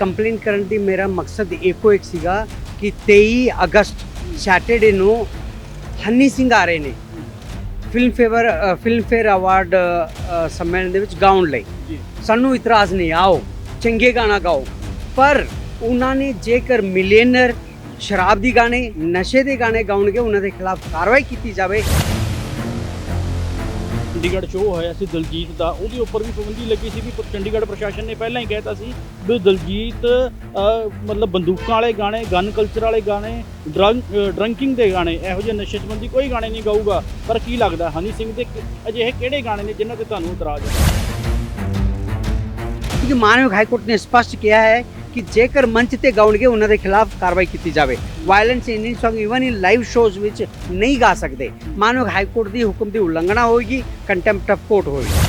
Complain ਕਰਨ ਦੀ ਮੇਰਾ ਮਕਸਦ ਇੱਕੋ ਇੱਕ ਸੀਗਾ ਕਿ 23 ਅਗਸਤ ਸੈਟਰਡੇ ਨੂੰ ਹਨੀ ਸਿੰਘ ਆ ਰਹੇ ਨੇ। Film favour Filmfare award ਸੰਮੇਲਨ ਦੇ ਵਿੱਚ ਗਾਉਣ ਲਈ। ਸਾਨੂੰ ਇਤਰਾਜ਼ ਨਹੀਂ ਆਓ ਚੰਗੇ ਗਾਣਾ ਗਾਓ। ਪਰ ਉਹਨਾਂ ਨੇ ਜੇਕਰ ਮਿਲੀਅਨਰ ਸ਼ਰਾਬ ਦੀ ਗਾਣੇ ਨਸ਼ੇ ਦੇ ਗਾਣੇ ਗਾਉਣਗੇ ਉਹਨਾਂ ਦੇ ਖਿਲਾਫ ਕਾਰਵਾਈ ਕੀਤੀ ਜਾਵੇ ਚੰਡੀਗੜ੍ਹ ਸ਼ੋਅ ਹੋਇਆ ਸੀ ਦਲਜੀਤ ਦਾ, ਉਹਦੇ ਉੱਪਰ ਵੀ ਪਾਬੰਦੀ ਲੱਗੀ ਸੀ ਵੀ ਚੰਡੀਗੜ੍ਹ ਪ੍ਰਸ਼ਾਸਨ ਨੇ ਪਹਿਲਾਂ ਹੀ ਕਹਿਤਾ ਸੀ ਵੀ ਦਲਜੀਤ ਮਤਲਬ ਬੰਦੂਕਾਂ ਵਾਲੇ ਗਾਣੇ ਗਨ ਕਲਚਰ ਵਾਲੇ ਗਾਣੇ ਡਰੰਕ ਡਰੰਕਿੰਗ ਦੇ ਗਾਣੇ, ਇਹੋ ਜਿਹੇ ਨਸ਼ੇ ਸੰਬੰਧੀ ਕੋਈ ਗਾਣੇ ਨਹੀਂ ਗਾਊਗਾ। ਪਰ ਕੀ ਲੱਗਦਾ, ਹਨੀ ਸਿੰਘ ਦੇ ਅਜਿਹੇ ਕਿਹੜੇ ਗਾਣੇ ਨੇ ਜਿਨ੍ਹਾਂ ਤੇ ਤੁਹਾਨੂੰ ਇਤਰਾਜ਼ ਹੈ? ਕਿਉਂਕਿ ਮਾਨਵ ਹਾਈ ਕੋਰਟ ਨੇ ਸਪਸ਼ਟ ਕਿਹਾ ਹੈ ਕਿ ਜੇਕਰ ਮੰਚ ਤੇ ਗਾਉਣਗੇ ਉਹਨਾਂ ਦੇ ਖਿਲਾਫ ਕਾਰਵਾਈ ਕੀਤੀ ਜਾਵੇ। Violence Indian Song even in live shows ਵਿੱਚ ਨਹੀਂ ਗਾ ਸਕਦੇ। ਮਾਨਵ ਹਾਈ ਕੋਰਟ ਦੀ ਹੁਕਮ ਦੀ ਉਲੰਘਣਾ ਹੋਏਗੀ ਕੰਟੈਂਪਟ ਆਫ ਕੋਰਟ ਹੋਏਗੀ।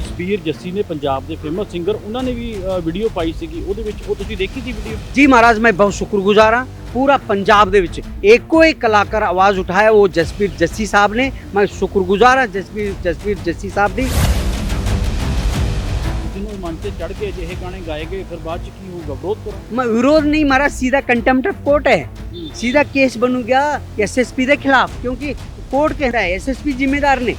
ਜਸਬੀਰ ਜੱਸੀ ਨੇ ਪੰਜਾਬ ਦੇ ਫੇਮਸ ਸਿੰਗਰ ਉਹਨਾਂ ਨੇ ਵੀ ਵੀਡੀਓ ਪਾਈ ਸੀਗੀ। ਉਹਦੇ ਵਿੱਚ ਉਹ ਤੁਸੀਂ ਦੇਖੀ ਸੀ ਵੀਡੀਓ ਜੀ ਮਹਾਰਾਜ ਮੈਂ ਬਹੁਤ ਸ਼ੁਕਰਗੁਜ਼ਾਰ ਹਾਂ। ਪੂਰਾ ਪੰਜਾਬ ਦੇ ਵਿੱਚ ਇੱਕੋ ਇੱਕ ਕਲਾਕਾਰ ਆਵਾਜ਼ ਉਠਾਇਆ ਉਹ ਜਸਬੀਰ ਜੱਸੀ ਸਾਹਿਬ ਨੇ। ਮੈਂ ਸ਼ੁਕਰਗੁਜ਼ਾਰ ਹਾਂ ਜਸਬੀਰ ਜਸਬੀਰ ਜੱਸੀ ਸਾਹਿਬ ਦੀ। ਜਿਹਨੂੰ ਮੰਚ ਤੇ ਚੜ ਕੇ ਅਜਿਹੇ ਗਾਣੇ ਗਾਏ ਗਏ ਫਿਰ ਬਾਅਦ ਚ ਕੀ ਹੋਊਗਾ ਵਿਰੋਧ ਕਰੋ मैं विरोध नहीं मारा सीधा कंटेम्प्ट ऑफ कोर्ट है सीधा केस बनू गया एसएसपी के खिलाफ क्योंकि कोर्ट कह रहा है एसएसपी जिम्मेदार ने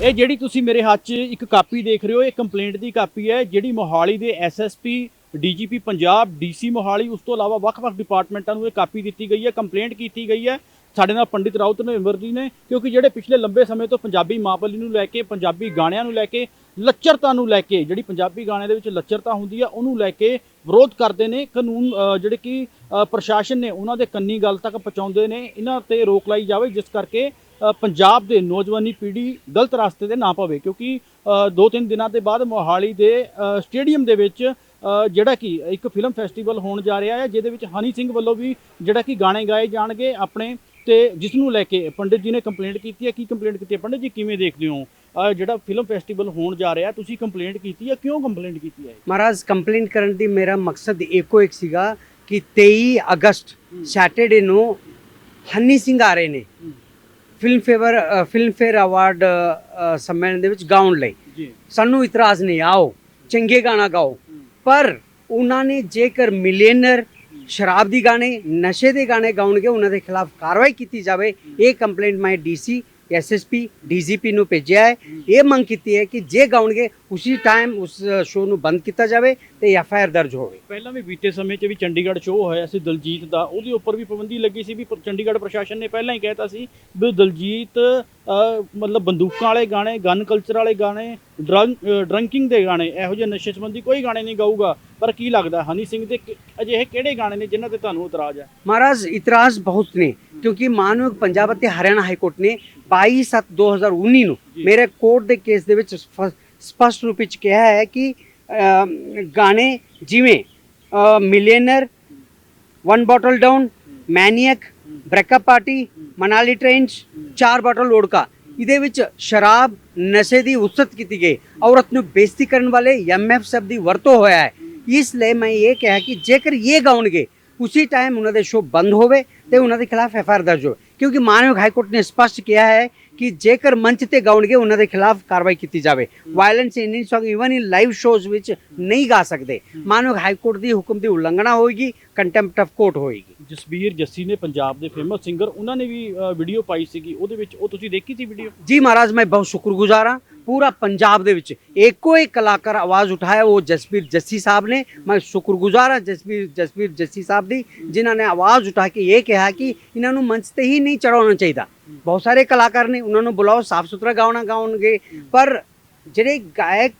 ਇਹ ਜਿਹੜੀ ਤੁਸੀਂ ਮੇਰੇ ਹੱਥ 'ਚ ਇੱਕ ਕਾਪੀ ਦੇਖ ਰਹੇ ਹੋ ਇਹ ਕੰਪਲੇਂਟ ਦੀ ਕਾਪੀ ਹੈ ਜਿਹੜੀ ਮੋਹਾਲੀ ਦੇ SSP DGP Punjab DC Mohali ਉਸ ਤੋਂ ਇਲਾਵਾ ਵੱਖ-ਵੱਖ ਡਿਪਾਰਟਮੈਂਟਾਂ ਨੂੰ ਇਹ ਕਾਪੀ ਦਿੱਤੀ ਗਈ ਹੈ ਕੰਪਲੇਂਟ ਕੀਤੀ ਗਈ ਹੈ ਸਾਡੇ ਨਾਲ ਪੰਡਿਤ ਰਾਉਤ ਨਵੰਬਰ ਜੀ ਨੇ, ਕਿਉਂਕਿ ਜਿਹੜੇ ਪਿਛਲੇ ਲੰਬੇ ਸਮੇਂ ਤੋਂ ਪੰਜਾਬੀ ਮਾਂ ਬੋਲੀ ਨੂੰ ਲੈ ਕੇ, ਪੰਜਾਬੀ ਗਾਣਿਆਂ ਨੂੰ ਲੈ ਕੇ, ਲੱਚਰਤਾ ਨੂੰ ਲੈ ਕੇ, ਜਿਹੜੀ ਪੰਜਾਬੀ ਗਾਣੇ ਦੇ ਵਿੱਚ ਲੱਚਰਤਾ ਹੁੰਦੀ ਆ, ਉਹਨੂੰ ਲੈ ਕੇ ਵਿਰੋਧ ਕਰਦੇ ਨੇ, ਕਾਨੂੰਨ ਜਿਹੜੇ ਕਿ ਪ੍ਰਸ਼ਾਸਨ ਨੇ ਉਹਨਾਂ ਦੇ ਕੰਨੀ ਗੱਲ ਤੱਕ ਪਹੁੰਚਾਉਂਦੇ ਨੇ, ਇਹਨਾਂ ਤੇ ਰੋਕ ਲਾਈ ਜਾਵੇ, ਜਿਸ ਕਰਕੇ ਪੰਜਾਬ ਦੇ ਨੌਜਵਾਨੀ ਪੀੜ੍ਹੀ ਗਲਤ ਰਸਤੇ ਤੇ ਨਾ ਪਵੇ, ਕਿਉਂਕਿ ਦੋ ਤਿੰਨ ਦਿਨਾਂ ਦੇ ਬਾਅਦ ਮੋਹਾਲੀ ਦੇ ਸਟੇਡੀਅਮ ਦੇ ਵਿੱਚ ਜਿਹੜਾ ਕਿ ਇੱਕ ਫਿਲਮ ਫੈਸਟੀਵਲ ਹੋਣ ਜਾ ਰਿਹਾ ਹੈ ਜਿਹਦੇ ਵਿੱਚ ਹਨੀ ਸਿੰਘ ਵੱਲੋਂ ਵੀ ਜਿਹੜਾ ਕਿ ਗਾਣੇ ਗਾਏ ਜਾਣਗੇ, ਆਪਣੇ ਤੇ ਜਿਸ ਨੂੰ ਲੈ ਕੇ ਪੰਡਿਤ ਜੀ ਨੇ ਕੰਪਲੇਂਟ ਕੀਤੀ ਹੈ ਕੀ ਕੰਪਲੇਂਟ ਕੀਤੀ ਹੈ? ਪੰਡਿਤ ਜੀ ਕਿਵੇਂ ਦੇਖਦੇ ਹੋ? ਜਿਹੜਾ ਫਿਲਮ ਫੈਸਟੀਵਲ ਹੋਣ ਜਾ ਰਿਹਾ ਤੁਸੀਂ ਕੰਪਲੇਂਟ ਕੀਤੀ ਹੈ? ਕਿਉਂ ਕੰਪਲੇਂਟ ਕੀਤੀ ਹੈ ਮਹਾਰਾਜ ਕੰਪਲੇਂਟ ਕਰਨ ਦੀ ਮੇਰਾ ਮਕਸਦ ਇੱਕੋ ਇੱਕ ਸੀਗਾ ਕਿ 23 ਅਗਸਤ ਸੈਟਰਡੇ ਨੂੰ ਹੰਨੀ ਸਿੰਘ ਆ ਰਹੇ ਨੇ। Film favour Filmfare award ਸੰਮੇਲਨ ਦੇ ਵਿੱਚ ਗਾਉਣ ਲਈ। ਸਾਨੂੰ ਇਤਰਾਜ਼ ਨਹੀਂ ਆਓ ਚੰਗੇ ਗਾਣਾ ਗਾਓ। ਪਰ ਉਹਨਾਂ ਨੇ ਜੇਕਰ ਮਿਲੇਨਰ ਸ਼ਰਾਬ ਦੀ ਗਾਣੇ ਨਸ਼ੇ ਦੇ ਗਾਣੇ ਗਾਉਣਗੇ ਉਹਨਾਂ ਦੇ ਖਿਲਾਫ ਕਾਰਵਾਈ ਕੀਤੀ ਜਾਵੇ। ਇਹ ਕੰਪਲੇਂਟ ਮੈਂ ਡੀਸੀ ਐਸਐਸਪੀ ਡੀਜੀਪੀ ਨੂੰ ਭੇਜਿਆ ਹੈ। ਇਹ ਮੰਗ ਕੀਤੀ ਹੈ ਕਿ ਜੇ ਗਾਉਣਗੇ ਉਸੇ ਟਾਈਮ ਉਸ ਸ਼ੋਅ ਨੂੰ ਬੰਦ ਕੀਤਾ ਜਾਵੇ ਤੇ ਐਫ ਆਈ ਆਰ ਦਰਜ ਹੋਵੇ ਪਹਿਲਾਂ ਵੀ ਬੀਤੇ ਸਮੇਂ 'ਚ ਵੀ ਚੰਡੀਗੜ੍ਹ ਸ਼ੋਅ ਹੋਇਆ ਸੀ ਦਲਜੀਤ ਦਾ ਉਹਦੇ ਉੱਪਰ ਵੀ ਪਾਬੰਦੀ ਲੱਗੀ ਸੀ ਵੀ ਚੰਡੀਗੜ੍ਹ ਪ੍ਰਸ਼ਾਸਨ ਨੇ ਪਹਿਲਾਂ ਹੀ ਕਹਿਤਾ ਸੀ ਵੀ ਦਲਜੀਤ ਮਤਲਬ ਬੰਦੂਕਾਂ ਵਾਲੇ ਗਾਣੇ ਗਨ ਕਲਚਰ ਵਾਲੇ ਗਾਣੇ ਡਰੰਕਿੰਗ ਦੇ ਗਾਣੇ ਇਹੋ ਜਿਹੇ ਨਸ਼ੇ ਸੰਬੰਧੀ ਕੋਈ ਗਾਣੇ ਨਹੀਂ ਗਾਊਗਾ। ਪਰ ਕੀ ਲੱਗਦਾ ਹਨੀ ਸਿੰਘ ਦੇ ਅਜਿਹੇ ਕਿਹੜੇ ਗਾਣੇ ਨੇ ਜਿਨ੍ਹਾਂ ਤੇ ਤੁਹਾਨੂੰ ਇਤਰਾਜ਼ ਹੈ? ਮਹਾਰਾਜ ਇਤਰਾਜ਼ ਬਹੁਤ ਨੇ ਕਿਉਂਕਿ ਮਾਨਵ ਪੰਜਾਬ ਅਤੇ ਹਰਿਆਣਾ ਹਾਈ ਕੋਰਟ ਨੇ 22 7 2019 ਨੂੰ ਮੇਰੇ ਕੋਰਟ ਦੇ ਕੇਸ ਦੇ ਵਿੱਚ ਸਪਸ਼ਟ ਰੂਪ ਵਿੱਚ ਕਿਹਾ ਹੈ ਕਿ ਗਾਣੇ ਜਿਵੇਂ millionaire one bottle down maniac breakup party Manali trance ਚਾਰ ਬੋਟਲ ਲੋੜਕਾ ਇਹਦੇ ਵਿੱਚ ਸ਼ਰਾਬ, ਨਸ਼ੇ ਦੀ ਉਸਤ ਕੀਤੀ ਗਈ। ਔਰਤ ਨੂੰ ਬੇਇੱਜ਼ਤੀ ਕਰਨ ਵਾਲੇ ਐਮਐਫ ਸ਼ਬਦ ਦੀ ਵਰਤੋਂ ਹੋਇਆ ਹੈ। ਇਸ ਲਈ ਮੈਂ ਇਹ ਕਿਹਾ ਕਿ ਜੇਕਰ ਇਹ ਗਾਉਣਗੇ, ਉਸੇ ਟਾਈਮ ਉਹਨਾਂ ਦੇ ਸ਼ੋਅ ਬੰਦ ਹੋਵੇ ਤੇ ਉਹਨਾਂ ਦੇ ਖਿਲਾਫ ਐਫਆਈਆਰ ਦਰਜ ਹੋਵੇ। ਕਿਉਂਕਿ ਮਾਨਵ ਹਾਈ ਕੋਰਟ ਨੇ ਸਪਸ਼ਟ ਕਿਹਾ ਹੈ ਕਿ ਜੇਕਰ ਮੰਚ ਤੇ ਗਾਉਣਗੇ ਉਹਨਾਂ ਦੇ ਖਿਲਾਫ ਕਾਰਵਾਈ ਕੀਤੀ ਜਾਵੇ violence Indian Song even in live shows ਵਿੱਚ ਨਹੀਂ ਗਾ ਸਕਦੇ ਮਾਨਵ ਹਾਈ ਕੋਰਟ ਦੀ ਹੁਕਮ ਦੀ ਉਲੰਘਣਾ ਹੋਏਗੀ ਕੰਟੈਂਪਟ ਆਫ ਕੋਰਟ ਹੋਏਗੀ ਜਸਬੀਰ ਜੱਸੀ ਨੇ ਪੰਜਾਬ ਦੇ ਫੇਮਸ ਸਿੰਗਰ ਉਹਨਾਂ ਨੇ ਵੀ ਵੀਡੀਓ ਪਾਈ ਸੀਗੀ ਉਹਦੇ ਵਿੱਚ ਉਹ ਤੁਸੀਂ ਦੇਖੀ ਸੀ ਵੀਡੀਓ ਜੀ ਮਹਾਰਾਜ ਮੈਂ ਬਹੁਤ ਸ਼ੁਕਰਗੁਜ਼ਾਰ ਹਾਂ ਪੂਰਾ ਪੰਜਾਬ ਦੇ ਵਿੱਚ ਇੱਕੋ ਇੱਕ ਕਲਾਕਾਰ ਆਵਾਜ਼ ਉਠਾਇਆ, ਉਹ ਜਸਬੀਰ ਜੱਸੀ ਸਾਹਿਬ ਨੇ। ਮੈਂ ਸ਼ੁਕਰਗੁਜ਼ਾਰ ਹਾਂ ਜਸਬੀਰ ਜਸਬੀਰ ਜੱਸੀ ਸਾਹਿਬ ਦੀ, ਜਿਨ੍ਹਾਂ ਨੇ ਆਵਾਜ਼ ਉਠਾ ਕੇ ਇਹ ਕਿਹਾ ਕਿ ਇਹਨਾਂ ਨੂੰ ਮੰਚ ਤੇ ਹੀ ਨਹੀਂ ਚੜਾਉਣਾ ਚਾਹੀਦਾ। ਬਹੁਤ ਸਾਰੇ ਕਲਾਕਾਰ ਨੇ ਉਹਨਾਂ ਨੂੰ ਬੁਲਾਓ ਸਾਫ਼ ਸੁਥਰਾ ਗਾਉਣਾ ਗਾਉਣਗੇ। ਪਰ ਜਿਹੜੇ ਗਾਇਕ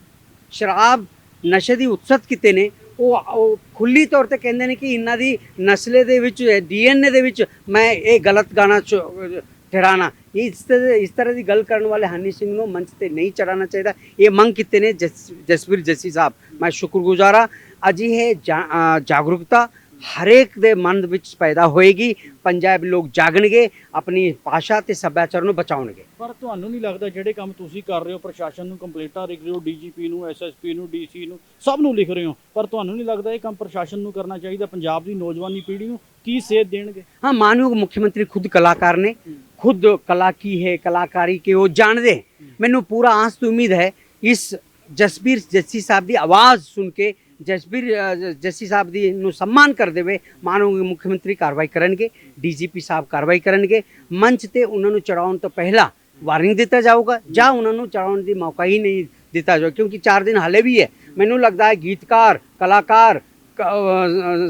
ਸ਼ਰਾਬ ਨਸ਼ੇ ਦੀ ਉਤਸਤ ਕੀਤੇ ਨੇ, ਉਹ ਉਹ ਖੁੱਲੀ ਤੌਰ ਤੇ ਕਹਿੰਦੇ ਨੇ ਕਿ ਇਹਨਾਂ ਦੀ ਨਸਲੇ ਦੇ ਵਿੱਚ, ਡੀਐਨਏ ਦੇ ਵਿੱਚ ਮੈਂ ਇਹ ਗਲਤ ਗਾਣਾ ਚ- ਠਹਿਰਾਣਾ ਇਸ ਤਰ੍ਹਾਂ ਇਸ ਤਰ੍ਹਾਂ ਦੀ ਗੱਲ ਕਰਨ ਵਾਲੇ ਹਨੀ ਸਿੰਘ ਨੂੰ ਮੰਚ ਤੇ ਨਹੀਂ ਚੜਾਉਣਾ ਚਾਹੀਦਾ ਇਹ ਮੰਗ ਕੀਤੇ ਨੇ ਜਸ- ਜਸਵੀਰ ਜੱਸੀ ਸਾਹਿਬ ਮੈਂ ਸ਼ੁਕਰਗੁਜ਼ਾਰ ਹਾਂ ਅਜਿਹੇ ਜਾ- ਜਾਗਰੂਕਤਾ ਹਰੇਕ ਦੇ ਮਨ ਵਿੱਚ ਪੈਦਾ ਹੋਏਗੀ ਪੰਜਾਬ ਲੋਕ ਜਾਗਣਗੇ ਆਪਣੀ ਭਾਸ਼ਾ ਤੇ ਸੱਭਿਆਚਾਰ ਨੂੰ ਬਚਾਉਣਗੇ। ਪਰ ਤੁਹਾਨੂੰ ਨਹੀਂ ਲੱਗਦਾ ਜਿਹੜੇ ਕੰਮ ਤੁਸੀਂ ਕਰ ਰਹੇ ਹੋ ਪ੍ਰਸ਼ਾਸਨ ਨੂੰ ਕੰਪਲੀਟਾਂ ਲਿਖ ਰਹੇ ਹੋ ਡੀਜੀਪੀ ਨੂੰ ਐਸਐਸਪੀ ਨੂੰ ਡੀਸੀ ਨੂੰ ਸਭ ਨੂੰ ਲਿਖ ਰਹੇ ਹੋ ਪਰ ਤੁਹਾਨੂੰ ਨਹੀਂ ਲੱਗਦਾ ਇਹ ਕੰਮ ਪ੍ਰਸ਼ਾਸਨ ਨੂੰ ਕਰਨਾ ਚਾਹੀਦਾ ਪੰਜਾਬ ਦੀ ਨੌਜਵਾਨੀ ਪੀੜ੍ਹੀ ਨੂੰ ਕੀ ਸੇਧ ਦੇਣਗੇ? ਹਾਂ ਮਾਨਯੋਗ ਮੁੱਖ ਮੰਤਰੀ ਖੁਦ ਕਲਾਕਾਰ ਨੇ ਖੁਦ ਕਲਾ ਕੀ ਹੈ ਕਲਾਕਾਰੀ ਕਿ ਉਹ ਜਾਣਦੇ ਮੈਨੂੰ ਪੂਰਾ ਆਸ ਤੋਂ ਉਮੀਦ ਹੈ ਇਸ ਜਸਬੀਰ ਜੱਸੀ ਸਾਹਿਬ ਦੀ ਆਵਾਜ਼ ਸੁਣ ਕੇ ਜਸਬੀਰ ਜ- ਜੱਸੀ ਸਾਹਿਬ ਦੀ ਨੂੰ ਸਨਮਾਨ ਕਰਦੇ ਹੋਏ ਮਾਨਯੋਗ ਮੁੱਖ ਮੰਤਰੀ ਕਾਰਵਾਈ ਕਰਨਗੇ, ਡੀਜੀਪੀ ਸਾਹਿਬ ਕਾਰਵਾਈ ਕਰਨਗੇ, ਮੰਚ ਤੇ ਉਹਨਾਂ ਨੂੰ ਚੜਾਉਣ ਤੋਂ ਪਹਿਲਾਂ ਵਾਰਨਿੰਗ ਦਿੱਤਾ ਜਾਊਗਾ, ਜਾਂ ਉਹਨਾਂ ਨੂੰ ਚੜਾਉਣ ਦੀ ਮੌਕਾ ਹੀ ਨਹੀਂ ਦਿੱਤਾ ਜਾਊ, ਕਿਉਂਕਿ 4 ਦਿਨ ਹਾਲੇ ਵੀ ਹੈ। ਮੈਨੂੰ ਲੱਗਦਾ ਹੈ ਗੀਤਕਾਰ, ਕਲਾਕਾਰ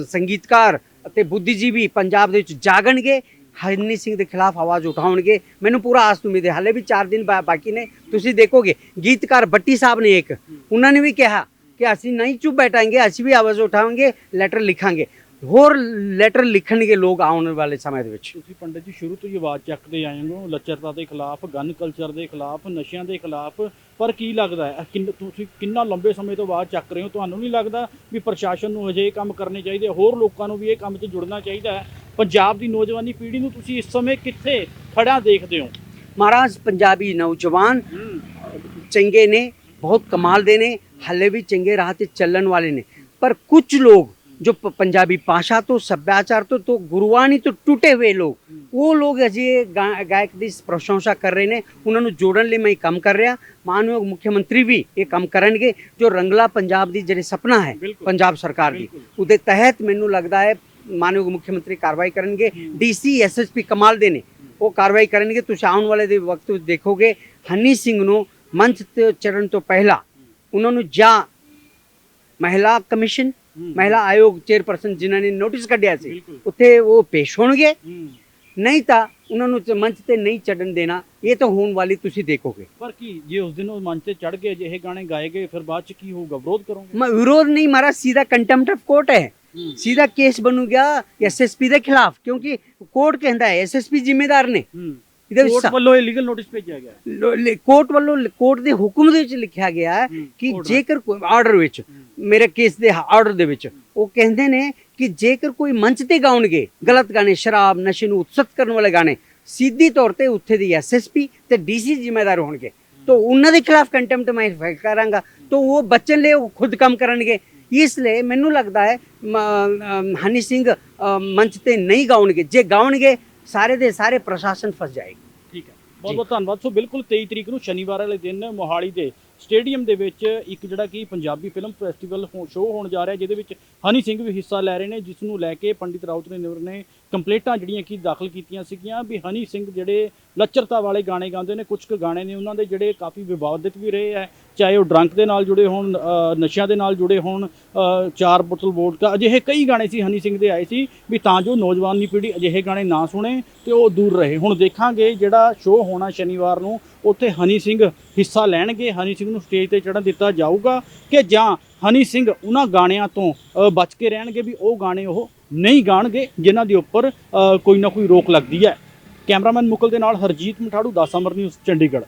ਸੰਗੀਤਕਾਰ ਅਤੇ ਬੁੱਧੀਜੀਵੀ ਪੰਜਾਬ ਦੇ ਵਿੱਚ ਜਾਗਣਗੇ, ਹਰਨੀ ਸਿੰਘ ਦੇ ਖਿਲਾਫ ਆਵਾਜ਼ ਉਠਾਉਣਗੇ। ਮੈਨੂੰ ਪੂਰਾ ਆਸ ਉਮੀਦ ਹੈ, ਹਾਲੇ ਵੀ 4 ਦਿਨ ਬਾ- ਬਾਕੀ ਨੇ। ਤੁਸੀਂ ਦੇਖੋਗੇ, ਗੀਤਕਾਰ ਬੱਟੀ ਸਾਹਿਬ ਨੇ ਇੱਕ, ਉਹਨਾਂ ਨੇ ਵੀ ਕਿਹਾ ਕਿ ਅਸੀਂ ਨਹੀਂ ਚੁੱਪ ਬੈਠਾਂਗੇ ਅਸੀਂ ਵੀ ਆਵਾਜ਼ ਉਠਾਵਾਂਗੇ ਲੈਟਰ ਲਿਖਾਂਗੇ। ਹੋਰ ਲੈਟਰ ਲਿਖਣਗੇ ਲੋਕ ਆਉਣ ਵਾਲੇ ਸਮੇਂ ਦੇ ਵਿੱਚ। ਤੁਸੀਂ ਪੰਡਤ ਜੀ ਸ਼ੁਰੂ ਤੋਂ ਹੀ ਆਵਾਜ਼ ਚੱਕਦੇ ਆਏ ਹੋ ਲੱਚਰਤਾ ਦੇ ਖਿਲਾਫ ਗਨ ਕਲਚਰ ਦੇ ਖਿਲਾਫ ਨਸ਼ਿਆਂ ਦੇ ਖਿਲਾਫ। ਪਰ ਕੀ ਲੱਗਦਾ ਹੈ? ਤੁਸੀਂ ਕਿੰਨਾ ਲੰਬੇ ਸਮੇਂ ਤੋਂ ਆਵਾਜ਼ ਚੱਕ ਰਹੇ ਹੋ? ਤੁਹਾਨੂੰ ਨਹੀਂ ਲੱਗਦਾ ਵੀ ਪ੍ਰਸ਼ਾਸਨ ਨੂੰ ਅਜੇ ਇਹ ਕੰਮ ਕਰਨੇ ਚਾਹੀਦੇ? ਹੋਰ ਲੋਕਾਂ ਨੂੰ ਵੀ ਇਹ ਕੰਮ 'ਚ ਜੁੜਨਾ ਚਾਹੀਦਾ ਹੈ? ਪੰਜਾਬ ਦੀ ਨੌਜਵਾਨੀ ਪੀੜ੍ਹੀ ਨੂੰ ਤੁਸੀਂ ਇਸ ਸਮੇਂ ਕਿੱਥੇ ਖੜਾ ਦੇਖਦੇ ਹੋ? ਮਹਾਰਾਜ ਪੰਜਾਬੀ ਨੌਜਵਾਨ ਚੰਗੇ ਨੇ ਬਹੁਤ ਕਮਾਲ ਦੇ ਨੇ। ਹੱਲੇ ਵੀ ਚੰਗੇ ਰਾਹ ਤੇ ਚੱਲਣ ਵਾਲੇ ਨੇ। ਪਰ ਕੁਝ ਲੋਕ ਜੋ ਪੰਜਾਬੀ ਭਾਸ਼ਾ ਤੋਂ ਸੱਭਿਆਚਾਰ ਤੋਂ ਤੋਂ ਗੁਰਬਾਣੀ ਤੋਂ ਟੁੱਟੇ ਹੋਏ ਲੋਕ ਉਹ ਲੋਕ ਅਜੇ ਗਾਇਕ ਦੀ ਪ੍ਰਸ਼ੰਸਾ ਕਰ ਰਹੇ ਨੇ। ਉਹਨਾਂ ਨੂੰ ਜੋੜਨ ਲਈ ਮੈਂ ਕੰਮ ਕਰ ਰਿਹਾ। ਮਾਨਯੋਗ ਮੁੱਖ ਮੰਤਰੀ ਵੀ ਇਹ ਕੰਮ ਕਰਨਗੇ। ਜੋ ਰੰਗਲਾ ਪੰਜਾਬ ਦੀ ਜਿਹੜੇ ਸੁਪਨਾ ਹੈ। ਪੰਜਾਬ ਸਰਕਾਰ ਦੀ। ਉਹਦੇ ਤਹਿਤ ਮੈਨੂੰ ਲੱਗਦਾ ਹੈ ਮਾਨਯੋਗ ਮੁੱਖ ਮੰਤਰੀ ਕਾਰਵਾਈ ਕਰਨਗੇ। ਡੀਸੀ ਐਸਐਸਪੀ ਕਮਾਲ ਦੇ ਨੇ। ਉਹ ਕਾਰਵਾਈ ਕਰਨਗੇ। ਤੁਸੀਂ ਆਉਣ ਵਾਲੇ ਦੇ ਵਕਤ ਵਿੱਚ ਦੇਖੋਗੇ। ਹਨੀ ਸਿੰਘ ਨੂੰ ਮੰਚ ਤੇ ਚੜਨ ਤੋਂ ਪਹਿਲਾਂ ਉਹਨਾਂ ਨੂੰ ਜਾਂ ਮਹਿਲਾ ਕਮਿਸ਼ਨ ਮਹਿਲਾ ਆਯੋਗ ਚੇਅਰਪਰਸਨ ਜਿਨ੍ਹਾਂ ਨੇ ਨੋਟਿਸ ਕੱਢਿਆ ਸੀ ਉੱਥੇ ਉਹ ਪੇਸ਼ ਹੋਣਗੇ ਨਹੀਂ ਤਾਂ ਉਹਨਾਂ ਨੂੰ ਮੰਚ ਤੇ ਨਹੀਂ ਚੜਨ ਦੇਣਾ ਇਹ ਤਾਂ ਹੋਣ ਵਾਲੀ ਤੁਸੀਂ ਦੇਖੋਗੇ ਪਰ ਕੀ ਜੇ ਉਸ ਦਿਨ ਉਹ ਮੰਚ ਤੇ ਚੜ ਗਏ ਜਿਹੇ ਗਾਣੇ ਗਾਏ ਗਏ ਫਿਰ ਬਾਅਦ ਚ ਕੀ ਹੋਊਗਾ ਵਿਰੋਧ ਕਰੋਗੇ ਮੈਂ ਵਿਰੋਧ ਨਹੀਂ ਮਾਰਾ ਸਿੱਧਾ ਕੰਟੈਂਪਟ ਆਫ ਕੋਰਟ ਹੈ ਸਿੱਧਾ ਕੇਸ ਬਣੂਗਾ ਐਸਐਸਪੀ ਦੇ ਖਿਲਾਫ ਕਿਉਂਕਿ ਕੋਰਟ ਕਹਿੰਦਾ ਹੈ ਐਸਐਸਪੀ ਜ਼ਿੰਮੇਦਾਰ ਨੇ ਇਹਦੇ ਵਿੱਚ ਕੋਰਟ ਵੱਲੋਂ ਇਲੀਗਲ ਨੋਟਿਸ ਭੇਜਿਆ ਗਿਆ ਹੈ। ਕੋਰਟ ਵੱਲੋਂ ਕੋਰਟ ਦੇ ਹੁਕਮ ਦੇ ਵਿੱਚ ਲਿਖਿਆ ਗਿਆ ਹੈ ਹੂੰ, ਕਿ। ਜੇਕਰ ਕੋਈ ਆਰਡਰ ਵਿੱਚ ਮੇਰੇ ਕੇਸ ਦੇ ਆਰਡਰ ਦੇ ਵਿੱਚ ਉਹ ਕਹਿੰਦੇ ਨੇ ਕਿ ਜੇਕਰ ਕੋਈ ਮੰਚ ਤੇ ਗਾਉਣਗੇ ਗਲਤ ਗਾਣੇ ਸ਼ਰਾਬ ਨਸ਼ੇ ਨੂੰ ਉਤਸਤ ਕਰਨ ਵਾਲੇ ਗਾਣੇ ਸਿੱਧੀ ਤੌਰ ਤੇ ਉੱਥੇ ਦੀ ਐਸਐਸਪੀ ਤੇ ਡੀਸੀ ਜ਼ਿੰਮੇਦਾਰ ਹੋਣਗੇ। ਤਾਂ ਉਹਨਾਂ ਦੇ ਖਿਲਾਫ ਕੰਟੈਂਪਟ ਮੈਂ ਫਾਈਲ ਕਰਾਂਗਾ। ਤਾਂ ਉਹ ਬਚਣ ਲਈ ਉਹ ਖੁਦ ਕੰਮ ਕਰਨਗੇ। ਇਸ ਲਈ ਮੈਨੂੰ ਲੱਗਦਾ ਹੈ ਮ- ਅਮ, ਹਨੀ ਸਿੰਘ ਅਮ, ਮੰਚ ਤੇ ਨਹੀਂ ਗਾਉਣਗੇ। ਜੇ ਗਾਉਣਗੇ ਸਾਰੇ ਦੇ ਸਾਰੇ ਪ੍ਰਸ਼ਾਸਨ ਫਸ ਜਾਏਗਾ। ਠੀਕ ਹੈ। ਬਹੁਤ ਬਹੁਤ ਧੰਨਵਾਦ। ਸੋ ਬਿਲਕੁਲ 23 ਤਰੀਕ ਨੂੰ ਸ਼ਨੀਵਾਰ ਵਾਲੇ ਦਿਨ ਮੋਹਾਲੀ ਦੇ ਸਟੇਡੀਅਮ ਦੇ ਵਿੱਚ ਇੱਕ ਜਿਹੜਾ ਕਿ ਪੰਜਾਬੀ ਫਿਲਮ ਫੈਸਟੀਵਲ ਸ਼ੋਅ ਹੋਣ ਜਾ ਰਿਹਾ ਜਿਹਦੇ ਵਿੱਚ ਹਨੀ ਸਿੰਘ ਵੀ ਹਿੱਸਾ ਲੈ ਰਹੇ ਨੇ, ਜਿਸ ਨੂੰ ਲੈ ਕੇ ਪੰਡਿਤ ਰਾਉਤ ਨੇ ਨਿਵਰ ਨੇ ਕੰਪਲੇਂਟਾਂ ਜਿਹੜੀਆਂ ਕਿ ਦਾਖਲ ਕੀਤੀਆਂ ਸੀਗੀਆਂ ਵੀ ਹਨੀ ਸਿੰਘ ਜਿਹੜੇ ਲੱਚਰਤਾ ਵਾਲੇ ਗਾਣੇ ਗਾਉਂਦੇ ਨੇ, ਕੁਝ ਕੁ ਗਾਣੇ ਨੇ ਉਹਨਾਂ ਦੇ ਜਿਹੜੇ ਕਾਫੀ ਵਿਵਾਦਿਤ ਵੀ ਰਹੇ ਹੈ, ਚਾਹੇ ਉਹ ਡਰੰਕ ਦੇ ਨਾਲ ਜੁੜੇ ਹੋਣ ਨਸ਼ਿਆਂ ਦੇ ਨਾਲ ਜੁੜੇ ਹੋਣ ਚਾਰ ਬੋਤਲ ਵੋਡਕਾ, ਅਜਿਹੇ ਕਈ ਗਾਣੇ ਸੀ ਹਨੀ ਸਿੰਘ ਦੇ ਆਏ ਸੀ ਵੀ ਤਾਂ ਜੋ ਨੌਜਵਾਨੀ ਪੀੜ੍ਹੀ ਅਜਿਹੇ ਗਾਣੇ ਨਾ ਸੁਣੇ ਤੇ ਉਹ ਦੂਰ ਰਹੇ। ਹੁਣ ਦੇਖਾਂਗੇ ਜਿਹੜਾ ਸ਼ੋਅ ਹੋਣਾ ਸ਼ਨੀਵਾਰ ਨੂੰ, ਉੱਥੇ ਹਨੀ ਸਿੰਘ ਹਿੱਸਾ ਲੈਣਗੇ, ਹਨੀ ਸਿੰਘ ਨੂੰ ਸਟੇਜ ਤੇ ਚੜ੍ਹਨ ਦਿੱਤਾ ਜਾਊਗਾ ਕਿ ਜਾਂ ਹਨੀ ਸਿੰਘ ਉਹਨਾਂ ਗਾਣਿਆਂ ਤੋਂ ਬਚ ਕੇ ਰਹਿਣਗੇ ਵੀ ਉਹ ਗਾਣੇ ਉਹ ਨਹੀਂ ਗਾਣਗੇ, ਜਿਨ੍ਹਾਂ ਦੇ ਉੱਪਰ ਕੋਈ ਨਾ ਕੋਈ ਰੋਕ ਲੱਗਦੀ ਹੈ। ਕੈਮਰਾਮੈਨ ਮੁਕਲ ਦੇ ਨਾਲ ਹਰਜੀਤ ਮਠਾੜੂ ਦਸ ਅਮਰ ਨਿਊਜ਼, ਚੰਡੀਗੜ੍ਹ।